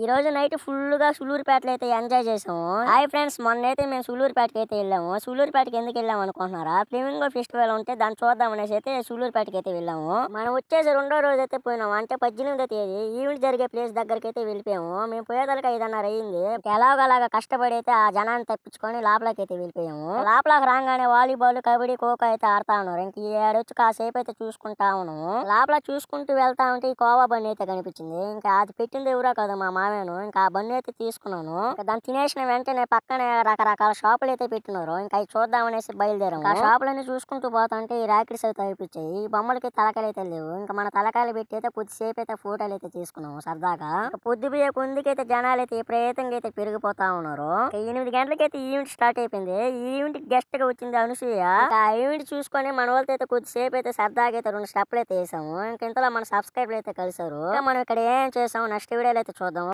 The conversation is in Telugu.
ఈ రోజు నైట్ ఫుల్గా సులూరుపేటలో అయితే ఎంజాయ్ చేసాము. హాయ్ ఫ్రెండ్స్ మొన్న అయితే మేము సులూరుపేటకి అయితే వెళ్ళాము. సులూరుపేటకి ఎందుకు వెళ్ళాము అనుకుంటున్నారా? ఫ్లేమింగో ఫెస్టివల్ ఉంటే దాన్ని చూద్దాం అనేసి అయితే సులూరుపేటకి అయితే వెళ్ళాము. మనం వచ్చేసి రెండో రోజు అయితే పోయినాము. అంటే పద్దెనిమిదో తేదీ ఈవెంట్ జరిగే ప్లేస్ దగ్గరికి అయితే వెళ్ళిపోయాము. మేము పోయేదానికి ఐదున్నర అయింది. ఎలాగలాగా కష్టపడి అయితే ఆ జనాన్ని తప్పించుకొని లోపలకి అయితే వెళ్ళిపోయాము. లోపలకి రాగానే వాలీబాల్ కబడ్డీ ఖోఖో అయితే ఆడతా ఉన్నారు. ఇంక ఏడొచ్చి కాసేపు అయితే చూసుకుంటా ఉన్నాము. లోపల చూసుకుంటూ వెళ్తా ఉంటే ఈ కోవా బండి అయితే కనిపించింది. ఇంకా అది పెట్టింది ఎవరో కదా మా మామేను ఇంకా ఆ బండి అయితే తీసుకున్నాను. దాన్ని తినేసిన వెంటనే పక్కనే రకరకాల షాపులు అయితే పెట్టినారు. ఇంకా అవి చూద్దామనేసి బయలుదేరాము. ఆ షాపులన్నీ చూసుకుంటూ పోతుంటే ఈ ర్యాకెట్స్ అయితే అయిపించాయి ఈ బొమ్మలకి తలకాయలు అయితే లేవు. ఇంకా మన తలకాయలు పెట్టి అయితే కొద్దిసేపు అయితే ఫోటోలు అయితే తీసుకున్నాము సరదాగా. పొద్దు పోయే కొందికైతే జనాలు అయితే విపరీతంగా అయితే పెరిగిపోతా ఉన్నారు. ఎనిమిది ఎనిమిది గంటలకైతే ఈవెంట్ స్టార్ట్ అయిపోయింది. ఈవెంట్ గెస్ట్గా వచ్చింది అనుసూయ. ఆ ఈవెంట్ చూసుకొని మన వాళ్ళతో అయితే కొద్దిసేపు అయితే సరదాగా అయితే రెండు స్టెప్లు అయితే వేసాము. ఇంకా ఇంతలో మన సబ్స్క్రైబర్లు అయితే కలిసారు మనం ఇక్కడ ఏం చేసాము నెక్స్ట్ వీడియోలో అయితే చూద్దాం.